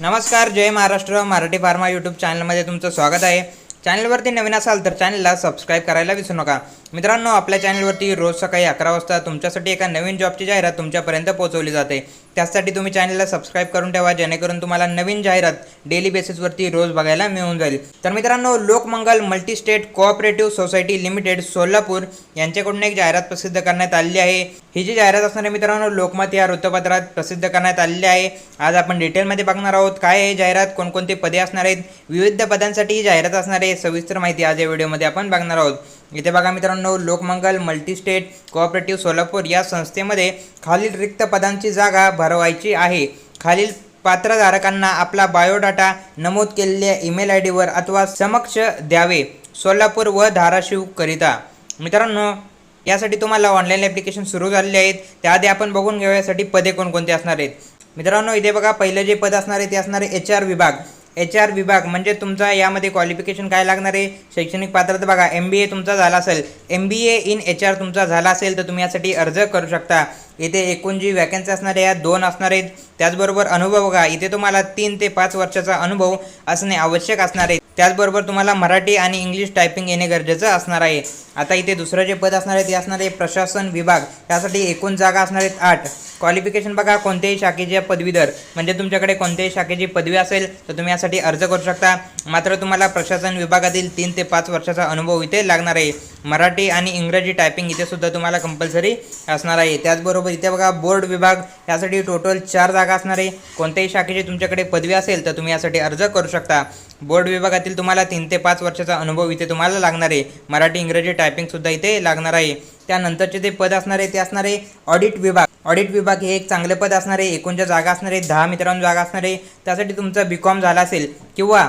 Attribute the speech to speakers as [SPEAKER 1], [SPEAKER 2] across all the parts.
[SPEAKER 1] नमस्कार जय Maharashtra Marathi pharma YouTube चॅनलमध्ये तुमचं स्वागत आहे. चॅनलवरती नवीन असाल तर चॅनलला सबस्क्राईब करायला विसरू नका. मित्रांनो आपल्या चॅनलवरती रोज सकाळी अकरा वाजता तुमच्यासाठी एका नवीन जॉबची जाहिरात तुमच्यापर्यंत पोहोचवली जाते. त्यासाठी तुम्ही चॅनलला सबस्क्राईब करून ठेवा जेणेकरून तुम्हाला नवीन जाहिरात डेली बेसिसवरती रोज बघायला मिळून जाईल. तर मित्रांनो Lokmangal multi state cooperative society limited Solapur यांच्याकडून एक जाहिरात प्रसिद्ध करण्यात आलेली आहे. ही जी जाहिरात असणार आहे मित्रांनो लोकमत या वृत्तपत्रात प्रसिद्ध करण्यात आलेली आहे. आज आपण डिटेलमध्ये बघणार आहोत काय आहे जाहिरात कोणकोणती पदे असणार आहेत विविध पदांसाठी ही जाहिरात असणार आहे सविस्तर माहिती आज या व्हिडिओमध्ये आपण बघणार आहोत. इथे बघा मित्रांनो Lokmangal multi state cooperative Solapur या संस्थेमध्ये खालील रिक्त पदांची जागा भरवायची आहे. खालील पात्रधारकांना आपला बायोडाटा नमूद केलेल्या ईमेल आय डीवर अथवा समक्ष द्यावे सोलापूर व धाराशिवकरिता मित्रांनो यासाठी तुम्हाला ऑनलाईन ॲप्लिकेशन सुरू झालेले आहेत. त्याआधी आपण बघून घेऊ यासाठी पदे कोणकोणते असणार आहेत. मित्रांनो इथे बघा पहिलं जे पद असणार आहे ते असणार आहे एच आर विभाग. एच आर विभाग म्हणजे तुमचा यामध्ये क्वालिफिकेशन काय लागणार आहे? शैक्षणिक पात्रता बघा एम बी ए तुमचा झाला असेल. M B A in H R तुमचा झाला असेल तर तुम्ही यासाठी अर्ज करू शकता. इथे एकूण जी वॅकन्सी असणार आहे या दोन असणार आहेत. त्याचबरोबर अनुभव बघा इथे तुम्हाला तीन ते पाच वर्षाचा अनुभव असणे आवश्यक असणार आहे. त्याचबरोबर तुम्हाला मराठी आणि इंग्लिश टायपिंग येणे गरजेचं असणार आहे. आता इथे दुसरं जे पद असणार आहे ते असणार आहे प्रशासन विभाग. त्यासाठी एकूण जागा असणार आहेत आठ. क्वालिफिकेशन बघा कोणत्याही शाखेचे पदवीधर म्हणजे तुमच्याकडे कोणत्याही शाखेची पदवी असेल तर तुम्ही यासाठी अर्ज करू शकता. मात्र तुम्हाला प्रशासन विभागातील तीन ते पाच वर्षाचा अनुभव इथे लागणार आहे. मराठी आणि इंग्रजी टायपिंग इथे सुद्धा तुम्हाला कंपल्सरी असणार आहे. त्याचबरोबर इथे बघा बोर्ड विभाग यासाठी टोटल चार जागा असणार आहे. कोणत्याही शाखेची तुमच्याकडे पदवी असेल तर तुम्ही यासाठी अर्ज करू शकता. बोर्ड विभागातील तुम्हाला तीन ते पाच वर्षाचा अनुभव इथे तुम्हाला लागणार आहे. मराठी इंग्रजी टायपिंगसुद्धा इथे लागणार आहे. त्यानंतरचे जे पद असणार आहे ते असणार आहे ऑडिट विभाग. ऑडिट विभाग हे एक चांगले पद असणार आहे. एकूणच्या जागा असणार आहे दहा मित्रांनो जागा असणार आहे. त्यासाठी तुमचं बी कॉम झाला असेल किंवा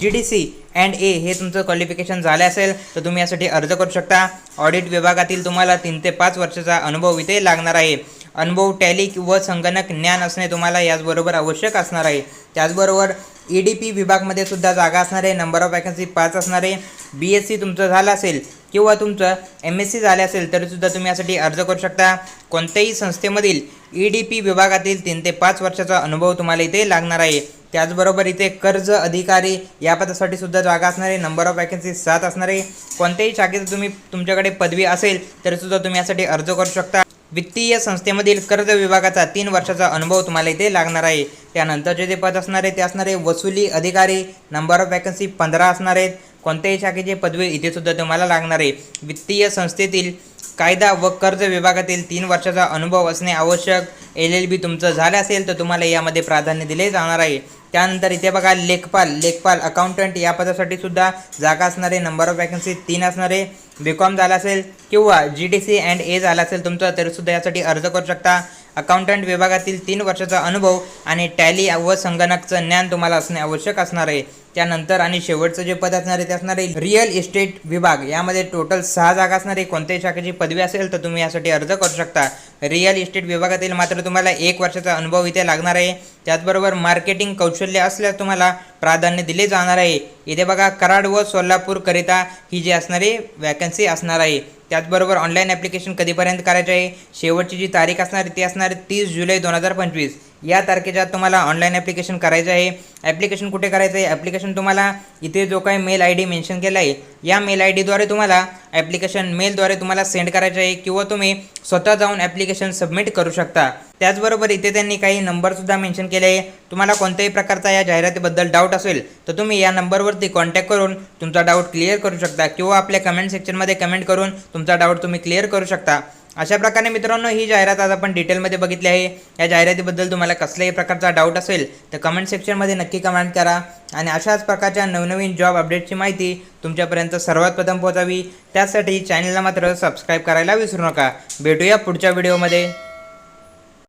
[SPEAKER 1] G D C and A हे तुमचं क्वालिफिकेशन झालं असेल तर तुम्ही यासाठी अर्ज करू शकता. ऑडिट विभागातील तुम्हाला तीन ते पाच वर्षाचा अनुभव इथे लागणार आहे. अनुभव टॅली व संगणक ज्ञान असणे तुम्हाला याचबरोबर आवश्यक असणार आहे. त्याचबरोबर ई डी पी विभागमध्ये सुद्धा जागा असणार आहे. नंबर ऑफ वॅकन्सी पाच असणार आहे. बी एस सी तुमचं झालं असेल किंवा तुमचं एम एस सी झाले असेल तरीसुद्धा तुम्ही यासाठी अर्ज करू शकता. कोणत्याही संस्थेमधील ई डी पी विभागातील तीन ते पाच वर्षाचा अनुभव तुम्हाला इथे लागणार आहे. त्याचबरोबर इथे कर्ज अधिकारी या पदासाठी सुद्धा जागा असणार आहे. नंबर ऑफ वॅकन्सी सात असणार आहे. कोणत्याही शाखेत तुम्ही तुमच्याकडे पदवी असेल तरीसुद्धा तुम्ही यासाठी अर्ज करू शकता. वित्तीय संस्थेमधील कर्ज विभागाचा तीन वर्षाचा अनुभव तुम्हाला इथे लागणार आहे. त्यानंतरचे जे पद असणार आहे ते असणार आहे वसुली अधिकारी नंबर ऑफ वॅकन्सी पंधरा असणार आहेत. कोणत्याही शाखेची पदवी इथे सुद्धा तुम्हाला लागणार आहे. वित्तीय संस्थेतील कायदा व कर्ज विभागातील तीन वर्षाचा अनुभव असणे आवश्यक. एल एल बी तुमचं झालं असेल तर तुम्हाला यामध्ये प्राधान्य दिले जाणार आहे. त्यानंतर इथे बघा लेखपाल लेखपाल अकाउंटंट या पदासाठी सुद्धा जागा असणारे नंबर ऑफ वॅकन्सी तीन असणारे. बी कॉम झाला असेल किंवा G D C and A झाला असेल तुमचं तरीसुद्धा यासाठी अर्ज करू शकता. अकाउंटंट विभागातील तीन वर्षाचा अनुभव आणि टॅली व संगणकचं ज्ञान तुम्हाला असणे आवश्यक असणार आहे. त्यानंतर आणि शेवटचं जे पद असणार आहे ते असणार आहे रिअल इस्टेट विभाग. यामध्ये टोटल सहा जागा असणार आहे. कोणत्याही शाखेची पदवी असेल तर तुम्ही यासाठी अर्ज करू शकता. रिअल इस्टेट विभागातील मात्र तुम्हाला एक वर्षाचा अनुभव इथे लागणार आहे. त्याचबरोबर मार्केटिंग कौशल्य असल्यास तुम्हाला प्राधान्य दिले जाणार आहे. इथे बघा कराड व सोलापूरकरिता ही जी असणारी वॅकन्सी असणार आहे. त्याचबरोबर ऑनलाईन ॲप्लिकेशन कधीपर्यंत करायचे आहे? शेवटची जी तारीख असणार आहे ती असणार आहे तीस जुलै दोन हजार पंचवीस. या तारखेच्या तुम्हाला ऑनलाईन ॲप्लिकेशन करायचं आहे. ॲप्लिकेशन कुठे करायचं आहे? ॲप्लिकेशन तुम्हाला इथे जो काही मेल आय डी मेन्शन केला आहे या मेल आय डीद्वारे तुम्हाला ॲप्लिकेशन मेलद्वारे तुम्हाला सेंड करायचं आहे किंवा तुम्ही स्वतः जाऊन ॲप्लिकेशन सबमिट करू शकता. त्याचबरोबर इथे त्यांनी काही नंबरसुद्धा मेन्शन केले आहे. तुम्हाला कोणत्याही प्रकारचा या जाहिरातीबद्दल डाऊट असेल तर तुम्ही या नंबरवरती कॉन्टॅक्ट करून तुमचा डाऊट क्लिअर करू शकता किंवा आपल्या कमेंट सेक्शनमध्ये कमेंट करून तुमचा डाऊट तुम्ही क्लिअर करू शकता. अशा प्रकारे मित्रांनो ही जाहिरात आज आपण डिटेलमध्ये बघितली आहे. या जाहिरातीबद्दल तुम्हाला कसल्याही प्रकारचा डाऊट असेल तर कमेंट सेक्शनमध्ये नक्की कमेंट करा. आणि अशाच प्रकारच्या नवनवीन जॉब अपडेटची माहिती तुमच्यापर्यंत सर्वात प्रथम पोहोचावी. त्यासाठी चॅनलला मात्र सबस्क्राईब करायला विसरू नका. भेटूया पुढच्या व्हिडिओमध्ये